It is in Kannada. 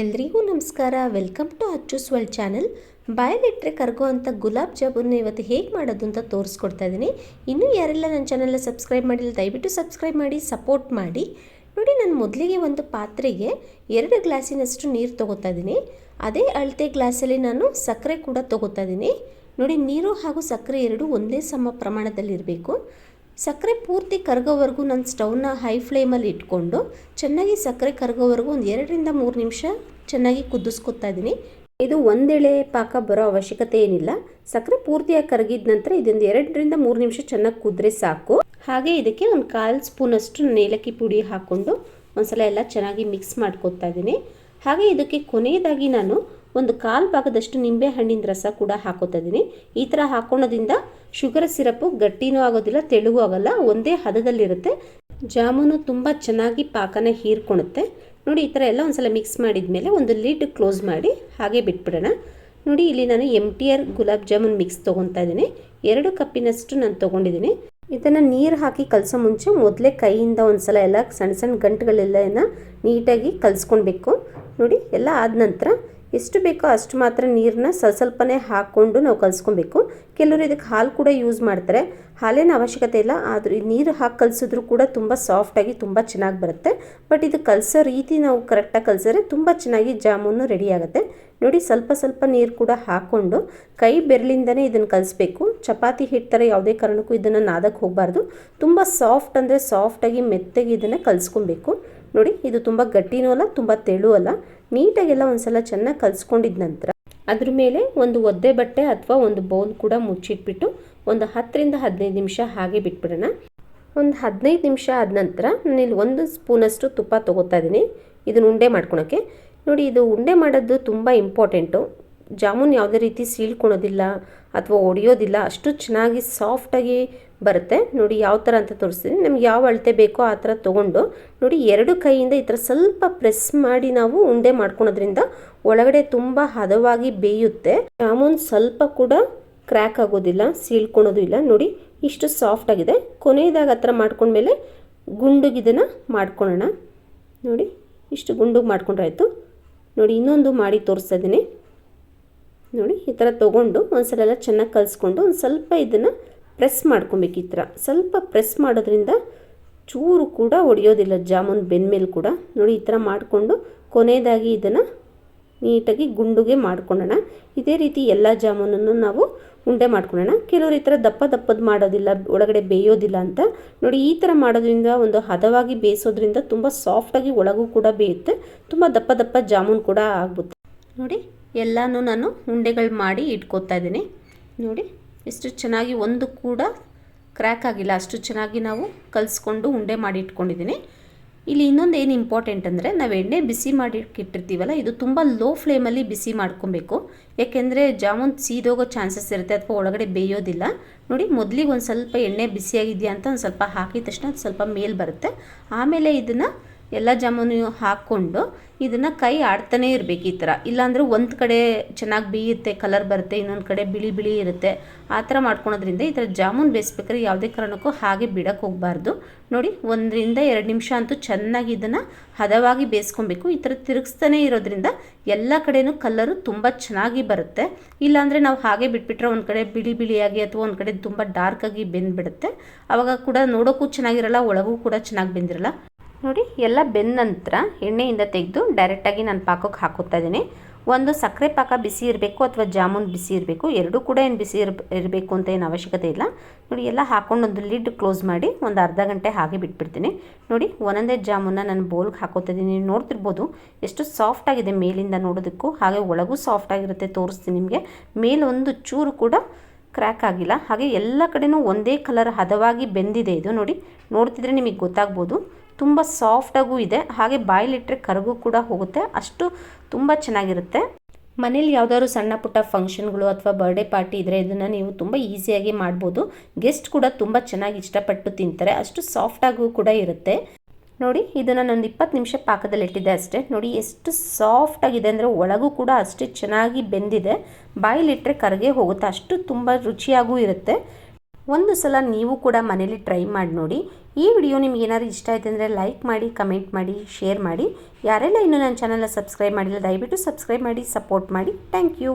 ಎಲ್ರಿಗೂ ನಮಸ್ಕಾರ. Welcome to Acchu's world channel ಬಾಯಲಿಟ್ರೆ ಕರ್ಗೋ ಅಂತ ಗುಲಾಬ್ ಜಾಮೂನ್ ಇವತ್ತು ಹೇಗೆ ಮಾಡೋದು ಅಂತ ತೋರಿಸ್ಕೊಡ್ತಾ ಇದ್ದೀನಿ. ಇನ್ನೂ ಯಾರೆಲ್ಲ ನನ್ನ ಚಾನಲ್ನ ಸಬ್ಸ್ಕ್ರೈಬ್ ಮಾಡಿಲ್ಲ, ದಯವಿಟ್ಟು ಸಬ್ಸ್ಕ್ರೈಬ್ ಮಾಡಿ ಸಪೋರ್ಟ್ ಮಾಡಿ. ನೋಡಿ, ನಾನು ಮೊದಲಿಗೆ ಒಂದು ಪಾತ್ರೆಗೆ ಎರಡು ಗ್ಲಾಸಿನಷ್ಟು ನೀರು ತೊಗೋತಾ ಇದ್ದೀನಿ. ಅದೇ ಅಳತೆ ಗ್ಲಾಸಲ್ಲಿ ನಾನು ಸಕ್ಕರೆ ಕೂಡ ತೊಗೋತಾ ಇದ್ದೀನಿ. ನೋಡಿ, ನೀರು ಹಾಗೂ ಸಕ್ಕರೆ ಎರಡೂ ಒಂದೇ ಸಮ ಪ್ರಮಾಣದಲ್ಲಿರಬೇಕು. ಸಕ್ಕರೆ ಪೂರ್ತಿ ಕರಗೋವರೆಗೂ ನಾನು ಸ್ಟವ್ನ ಹೈ ಫ್ಲೇಮಲ್ಲಿ ಇಟ್ಕೊಂಡು ಚೆನ್ನಾಗಿ ಸಕ್ಕರೆ ಕರಗೋವರೆಗೂ ಒಂದು ಎರಡರಿಂದ ಮೂರು ನಿಮಿಷ ಚೆನ್ನಾಗಿ ಕುದಿಸ್ಕೊತಾ ಇದ್ದೀನಿ. ಇದು ಒಂದೆಳೆ ಪಾಕ ಬರೋ ಅವಶ್ಯಕತೆ ಏನಿಲ್ಲ. ಸಕ್ಕರೆ ಪೂರ್ತಿಯಾಗಿ ಕರಗಿದ ನಂತರ ಇದೊಂದು ಎರಡರಿಂದ ಮೂರು ನಿಮಿಷ ಚೆನ್ನಾಗಿ ಕುದ್ರೆ ಸಾಕು. ಹಾಗೆ ಇದಕ್ಕೆ ಒಂದು ಕಾಲು ಸ್ಪೂನಷ್ಟು ಏಲಕ್ಕಿ ಪುಡಿ ಹಾಕ್ಕೊಂಡು ಒಂದ್ಸಲ ಎಲ್ಲ ಚೆನ್ನಾಗಿ ಮಿಕ್ಸ್ ಮಾಡ್ಕೊತಾ ಇದ್ದೀನಿ. ಹಾಗೆ ಇದಕ್ಕೆ ಕೊನೆಯದಾಗಿ ನಾನು ಒಂದು ಕಾಲು ಭಾಗದಷ್ಟು ನಿಂಬೆ ಹಣ್ಣಿನ ರಸ ಕೂಡ ಹಾಕೋತಾ ಇದ್ದೀನಿ. ಈ ಥರ ಹಾಕೊಳ್ಳೋದ್ರಿಂದ ಶುಗರ್ ಸಿರಪ್ಪು ಗಟ್ಟಿನೂ ಆಗೋದಿಲ್ಲ ತೆಳುಗೂ ಆಗೋಲ್ಲ, ಒಂದೇ ಹದದಲ್ಲಿರುತ್ತೆ. ಜಾಮೂನು ತುಂಬ ಚೆನ್ನಾಗಿ ಪಾಕನ ಹೀರ್ಕೊಳುತ್ತೆ ನೋಡಿ, ಈ ಥರ ಎಲ್ಲ ಒಂದ್ಸಲ ಮಿಕ್ಸ್ ಮಾಡಿದ ಮೇಲೆ ಒಂದು ಲೀಡ್ ಕ್ಲೋಸ್ ಮಾಡಿ ಹಾಗೆ ಬಿಟ್ಬಿಡೋಣ. ನೋಡಿ, ಇಲ್ಲಿ ನಾನು M T R gulab jamun mix ತೊಗೊತಾ ಇದ್ದೀನಿ. ಎರಡು ಕಪ್ಪಿನಷ್ಟು ನಾನು ತೊಗೊಂಡಿದ್ದೀನಿ. ಇದನ್ನು ನೀರು ಹಾಕಿ ಕಲಸೋ ಮುಂಚೆ ಮೊದಲೇ ಕೈಯಿಂದ ಒಂದ್ಸಲ ಎಲ್ಲ ಸಣ್ಣ ಸಣ್ಣ ಗಂಟುಗಳೆಲ್ಲ ನೀಟಾಗಿ ಕಲಿಸ್ಕೊಳ್ಬೇಕು. ನೋಡಿ, ಎಲ್ಲ ಆದ ನಂತರ ಎಷ್ಟು ಬೇಕೋ ಅಷ್ಟು ಮಾತ್ರ ನೀರನ್ನ ಸ್ವಲ್ಪ ಸ್ವಲ್ಪನೇ ಹಾಕ್ಕೊಂಡು ನಾವು ಕಲಿಸ್ಕೊಬೇಕು. ಕೆಲವರು ಇದಕ್ಕೆ ಹಾಲು ಕೂಡ ಯೂಸ್ ಮಾಡ್ತಾರೆ. ಹಾಲೇನ ಅವಶ್ಯಕತೆ ಇಲ್ಲ, ಆದರೂ ನೀರು ಹಾಕಿ ಕಲಿಸಿದ್ರು ಕೂಡ ತುಂಬ ಸಾಫ್ಟಾಗಿ ತುಂಬ ಚೆನ್ನಾಗಿ ಬರುತ್ತೆ. ಬಟ್ ಇದು ಕಲಸೋ ರೀತಿ ನಾವು ಕರೆಕ್ಟಾಗಿ ಕಲಿಸಿದ್ರೆ ತುಂಬ ಚೆನ್ನಾಗಿ ಜಾಮೂನು ರೆಡಿ ಆಗುತ್ತೆ. ನೋಡಿ, ಸ್ವಲ್ಪ ಸ್ವಲ್ಪ ನೀರು ಕೂಡ ಹಾಕ್ಕೊಂಡು ಕೈ ಬೆರಳಿಂದನೇ ಇದನ್ನು ಕಲಿಸ್ಬೇಕು. ಚಪಾತಿ ಹಿಟ್ಟು ಥರ ಯಾವುದೇ ಕಾರಣಕ್ಕೂ ಇದನ್ನು ನಾದಕ್ಕೆ ಹೋಗಬಾರ್ದು. ತುಂಬ ಸಾಫ್ಟ್ ಅಂದರೆ ಸಾಫ್ಟಾಗಿ ಮೆತ್ತಗೆ ಇದನ್ನು ಕಲಿಸ್ಕೊಬೇಕು. ನೋಡಿ, ಇದು ತುಂಬ ಗಟ್ಟಿನೂ ಅಲ್ಲ, ತುಂಬ ತೆಳು ಅಲ್ಲ. ನೀಟಾಗೆಲ್ಲ ಒಂದ್ಸಲ ಚೆನ್ನಾಗಿ ಕಲಿಸ್ಕೊಂಡಿದ ನಂತರ ಅದ್ರ ಮೇಲೆ ಒಂದು ಒದ್ದೆ ಬಟ್ಟೆ ಅಥವಾ ಒಂದು ಬೌಲ್ ಕೂಡ ಮುಚ್ಚಿಟ್ಬಿಟ್ಟು ಒಂದು ಹತ್ತರಿಂದ ಹದಿನೈದು ನಿಮಿಷ ಹಾಗೆ ಬಿಟ್ಬಿಡೋಣ. ಒಂದು ಹದಿನೈದು ನಿಮಿಷ ಆದ ನಂತರ ನಾನಿಲ್ಲಿ ಒಂದು ಸ್ಪೂನಷ್ಟು ತುಪ್ಪ ತೊಗೋತಾ ಇದ್ದೀನಿ. ಇದನ್ನು ಉಂಡೆ ಮಾಡ್ಕೊಳೋಕ್ಕೆ. ನೋಡಿ, ಇದು ಉಂಡೆ ಮಾಡೋದು ತುಂಬ ಇಂಪಾರ್ಟೆಂಟು ಜಾಮೂನ್ ಯಾವುದೇ ರೀತಿ ಸೀಳ್ಕೊಳೋದಿಲ್ಲ ಅಥವಾ ಒಡೆಯೋದಿಲ್ಲ, ಅಷ್ಟು ಚೆನ್ನಾಗಿ ಸಾಫ್ಟಾಗಿ ಬರುತ್ತೆ. ನೋಡಿ ಯಾವ ಥರ ಅಂತ ತೋರಿಸ್ತೀನಿ. ನಮ್ಗೆ ಯಾವ ಅಳತೆ ಬೇಕೋ ಆ ಥರ ತೊಗೊಂಡು ನೋಡಿ ಎರಡು ಕೈಯಿಂದ ಈ ಥರ ಸ್ವಲ್ಪ ಪ್ರೆಸ್ ಮಾಡಿ ನಾವು ಉಂಡೆ ಮಾಡ್ಕೊಳೋದ್ರಿಂದ ಒಳಗಡೆ ತುಂಬ ಹದವಾಗಿ ಬೇಯುತ್ತೆ. ಜಾಮೂನ್ ಸ್ವಲ್ಪ ಕೂಡ ಕ್ರ್ಯಾಕ್ ಆಗೋದಿಲ್ಲ, ಸೀಳ್ಕೊಳೋದು ಇಲ್ಲ. ನೋಡಿ ಇಷ್ಟು ಸಾಫ್ಟ್ ಆಗಿದೆ. ಕೊನೆಯದಾಗ ಆ ಥರ ಮಾಡ್ಕೊಂಡ್ಮೇಲೆ ಗುಂಡುಗೆ ಇದನ್ನು ಮಾಡ್ಕೊಳ್ಳೋಣ ನೋಡಿ ಇಷ್ಟು ಗುಂಡುಗೆ ಮಾಡ್ಕೊಂಡ್ರಾಯ್ತು. ನೋಡಿ ಇನ್ನೊಂದು ಮಾಡಿ ತೋರಿಸ್ತಾ ಇದ್ದೀನಿ. ನೋಡಿ, ಈ ಥರ ತೊಗೊಂಡು ಒಂದ್ಸಲ ಎಲ್ಲ ಚೆನ್ನಾಗಿ ಕಲಿಸ್ಕೊಂಡು ಒಂದು ಸ್ವಲ್ಪ ಇದನ್ನು ಪ್ರೆಸ್ ಮಾಡ್ಕೊಬೇಕು ಈ ಥರ. ಸ್ವಲ್ಪ ಪ್ರೆಸ್ ಮಾಡೋದ್ರಿಂದ ಚೂರು ಕೂಡ ಒಡೆಯೋದಿಲ್ಲ, ಜಾಮೂನ್ ಬೆನ್ಮೇಲೆ ಕೂಡ. ನೋಡಿ, ಈ ಥರ ಮಾಡಿಕೊಂಡು ಕೊನೆಯದಾಗಿ ಇದನ್ನು ನೀಟಾಗಿ ಗುಂಡುಗೆ ಮಾಡ್ಕೊಳ್ಳೋಣ. ಇದೇ ರೀತಿ ಎಲ್ಲ ಜಾಮೂನನ್ನು ನಾವು ಉಂಡೆ ಮಾಡ್ಕೊಳ್ಳೋಣ. ಕೆಲವರು ಈ ಥರ ದಪ್ಪ ದಪ್ಪದ ಮಾಡೋದಿಲ್ಲ, ಒಳಗಡೆ ಬೇಯೋದಿಲ್ಲ ಅಂತ. ನೋಡಿ, ಈ ಥರ ಮಾಡೋದ್ರಿಂದ ಒಂದು ಹದವಾಗಿ ಬೇಯಿಸೋದ್ರಿಂದ ತುಂಬ ಸಾಫ್ಟಾಗಿ ಒಳಗೂ ಕೂಡ ಬೇಯುತ್ತೆ. ತುಂಬ ದಪ್ಪ ದಪ್ಪ ಜಾಮೂನ್ ಕೂಡ ಆಗುತ್ತೆ ನೋಡಿ ಎಲ್ಲನೂ ನಾನು ಉಂಡೆಗಳು ಮಾಡಿ ಇಟ್ಕೋತಾ ಇದ್ದೀನಿ. ನೋಡಿ ಎಷ್ಟು ಚೆನ್ನಾಗಿ ಒಂದು ಕೂಡ ಕ್ರ್ಯಾಕ್ ಆಗಿಲ್ಲ. ಅಷ್ಟು ಚೆನ್ನಾಗಿ ನಾವು ಕಲಿಸ್ಕೊಂಡು ಉಂಡೆ ಮಾಡಿ ಇಟ್ಕೊಂಡಿದ್ದೀನಿ. ಇಲ್ಲಿ ಇನ್ನೊಂದು ಏನು ಇಂಪಾರ್ಟೆಂಟ್ ಅಂದರೆ ನಾವು ಎಣ್ಣೆ ಬಿಸಿ ಮಾಡಿ ಇಟ್ಟಿರ್ತೀವಲ್ಲ, ಇದು ತುಂಬ ಲೋ ಫ್ಲೇಮಲ್ಲಿ ಬಿಸಿ ಮಾಡ್ಕೊಬೇಕು. ಯಾಕೆಂದರೆ ಜಾಮೂನ್ ಸೀದೋಗೋ ಚಾನ್ಸಸ್ ಇರುತ್ತೆ ಅಥವಾ ಒಳಗಡೆ ಬೇಯೋದಿಲ್ಲ. ನೋಡಿ, ಮೊದಲಿಗೆ ಒಂದು ಸ್ವಲ್ಪ ಎಣ್ಣೆ ಬಿಸಿಯಾಗಿದೆಯಾ ಅಂತ ಒಂದು ಸ್ವಲ್ಪ ಹಾಕಿದ ತಕ್ಷಣ ಸ್ವಲ್ಪ ಮೇಲೆ ಬರುತ್ತೆ. ಆಮೇಲೆ ಇದನ್ನು ಎಲ್ಲ ಜಾಮೂನು ಹಾಕ್ಕೊಂಡು ಇದನ್ನು ಕೈ ಆಡ್ತಾನೇ ಇರಬೇಕು ಈ ಥರ. ಇಲ್ಲಾಂದರೆ ಒಂದು ಕಡೆ ಚೆನ್ನಾಗಿ ಬೇಯುತ್ತೆ ಕಲರ್ ಬರುತ್ತೆ, ಇನ್ನೊಂದು ಕಡೆ ಬಿಳಿ ಬಿಳಿ ಇರುತ್ತೆ. ಆ ಥರ ಮಾಡ್ಕೊಳೋದ್ರಿಂದ ಈ ಥರ ಜಾಮೂನ್ ಬೇಯಿಸ್ಬೇಕಾದ್ರೆ ಯಾವುದೇ ಕಾರಣಕ್ಕೂ ಹಾಗೆ ಬಿಡಕ್ಕೆ ಹೋಗಬಾರ್ದು. ನೋಡಿ, ಒಂದರಿಂದ ಎರಡು ನಿಮಿಷ ಅಂತೂ ಚೆನ್ನಾಗಿ ಇದನ್ನು ಹದವಾಗಿ ಬೇಯಿಸ್ಕೊಬೇಕು. ಈ ಥರ ತಿರುಗಿಸ್ತಾನೆ ಇರೋದ್ರಿಂದ ಎಲ್ಲ ಕಡೆನೂ ಕಲರು ತುಂಬ ಚೆನ್ನಾಗಿ ಬರುತ್ತೆ. ಇಲ್ಲಾಂದರೆ ನಾವು ಹಾಗೆ ಬಿಟ್ಬಿಟ್ರೆ ಒಂದು ಕಡೆ ಬಿಳಿ ಬಿಳಿಯಾಗಿ ಅಥವಾ ಒಂದು ಕಡೆ ತುಂಬ ಡಾರ್ಕಾಗಿ ಬೆಂದ್ಬಿಡುತ್ತೆ. ಆವಾಗ ಕೂಡ ನೋಡೋಕ್ಕೂ ಚೆನ್ನಾಗಿರಲ್ಲ, ಒಳಗೂ ಕೂಡ ಚೆನ್ನಾಗಿ ಬೆಂದಿರಲ್ಲ. ನೋಡಿ, ಎಲ್ಲ ಬೆಂದ ನಂತರ ಎಣ್ಣೆಯಿಂದ ತೆಗೆದು ಡೈರೆಕ್ಟಾಗಿ ನಾನು ಪಾಕಕ್ಕೆ ಹಾಕೋತಾ ಇದ್ದೀನಿ ಒಂದು ಸಕ್ಕರೆ ಪಾಕ ಬಿಸಿ ಇರಬೇಕು ಅಥವಾ ಜಾಮೂನ್ ಬಿಸಿ ಇರಬೇಕು, ಎರಡೂ ಕೂಡ ಏನು ಬಿಸಿ ಇರ್ ಇರಬೇಕು ಅಂತ ಏನು ಅವಶ್ಯಕತೆ ಇಲ್ಲ. ನೋಡಿ, ಎಲ್ಲ ಹಾಕೊಂಡು ಒಂದು ಲಿಡ್ ಕ್ಲೋಸ್ ಮಾಡಿ ಒಂದು ಅರ್ಧ ಗಂಟೆ ಹಾಗೆ ಬಿಟ್ಬಿಡ್ತೀನಿ. ನೋಡಿ, ಒಂದೊಂದೇ ಜಾಮೂನ ನಾನು ಬೋಲ್ಗೆ ಹಾಕೋತಾ ಇದ್ದೀನಿ ನೋಡ್ತಿರ್ಬೋದು, ಎಷ್ಟು ಸಾಫ್ಟ್ ಆಗಿದೆ ಮೇಲಿಂದ ನೋಡೋದಕ್ಕೂ, ಹಾಗೆ ಒಳಗೂ ಸಾಫ್ಟ್ ಆಗಿರುತ್ತೆ ತೋರಿಸ್ತೀನಿ ನಿಮಗೆ. ಮೇಲೊಂದು ಚೂರು ಕೂಡ ಕ್ರ್ಯಾಕ್ ಆಗಿಲ್ಲ. ಹಾಗೆ ಎಲ್ಲ ಕಡೆನೂ ಒಂದೇ ಕಲರ್ ಹದವಾಗಿ ಬೆಂದಿದೆ ಇದು. ನೋಡಿ, ನೋಡ್ತಿದ್ರೆ ನಿಮಗೆ ಗೊತ್ತಾಗ್ಬೋದು. ತುಂಬ ಸಾಫ್ಟಾಗೂ ಇದೆ. ಹಾಗೆ ಬಾಯಲ್ಲಿಟ್ಟರೆ ಕರಗೂ ಕೂಡ ಹೋಗುತ್ತೆ. ಅಷ್ಟು ತುಂಬ ಚೆನ್ನಾಗಿರುತ್ತೆ. ಮನೇಲಿ ಯಾವುದಾದ್ರು ಸಣ್ಣ ಪುಟ್ಟ ಫಂಕ್ಷನ್ಗಳು ಅಥವಾ ಬರ್ಡೇ ಪಾರ್ಟಿ ಇದ್ದರೆ ಇದನ್ನು ನೀವು ತುಂಬ ಈಸಿಯಾಗಿ ಮಾಡ್ಬೋದು. ಗೆಸ್ಟ್ ಕೂಡ ತುಂಬ ಚೆನ್ನಾಗಿ ಇಷ್ಟಪಟ್ಟು ತಿಂತಾರೆ. ಅಷ್ಟು ಸಾಫ್ಟಾಗೂ ಕೂಡ ಇರುತ್ತೆ. ನೋಡಿ, ಇದನ್ನು ನಾನು ಇಪ್ಪತ್ತು ನಿಮಿಷ ಪಾಕದಲ್ಲಿ ಇಟ್ಟಿದ್ದೆ ಅಷ್ಟೇ. ನೋಡಿ, ಎಷ್ಟು ಸಾಫ್ಟ್ ಆಗಿದೆ ಅಂದರೆ ಒಳಗೂ ಕೂಡ ಅಷ್ಟೇ ಚೆನ್ನಾಗಿ ಬೆಂದಿದೆ. ಬಾಯಿಲಿಟ್ಟರೆ ಕರಗೇ ಹೋಗುತ್ತೆ. ಅಷ್ಟು ತುಂಬ ರುಚಿಯಾಗೂ ಇರುತ್ತೆ. ಒಂದು ಸಲ ನೀವು ಕೂಡ ಮನೇಲಿ ಟ್ರೈ ಮಾಡಿ ನೋಡಿ. ಈ ವಿಡಿಯೋ ನಿಮ್ಗೆ ಏನಾದ್ರೂ ಇಷ್ಟ ಆಯ್ತು ಅಂದರೆ ಲೈಕ್ ಮಾಡಿ ಕಮೆಂಟ್ ಮಾಡಿ ಶೇರ್ ಮಾಡಿ. ಯಾರೆಲ್ಲ ಇನ್ನೂ ನನ್ನ ಚಾನಲ್ನ ಸಬ್ಸ್ಕ್ರೈಬ್ ಮಾಡಿಲ್ಲ, ದಯವಿಟ್ಟು ಸಬ್ಸ್ಕ್ರೈಬ್ ಮಾಡಿ ಸಪೋರ್ಟ್ ಮಾಡಿ. Thank you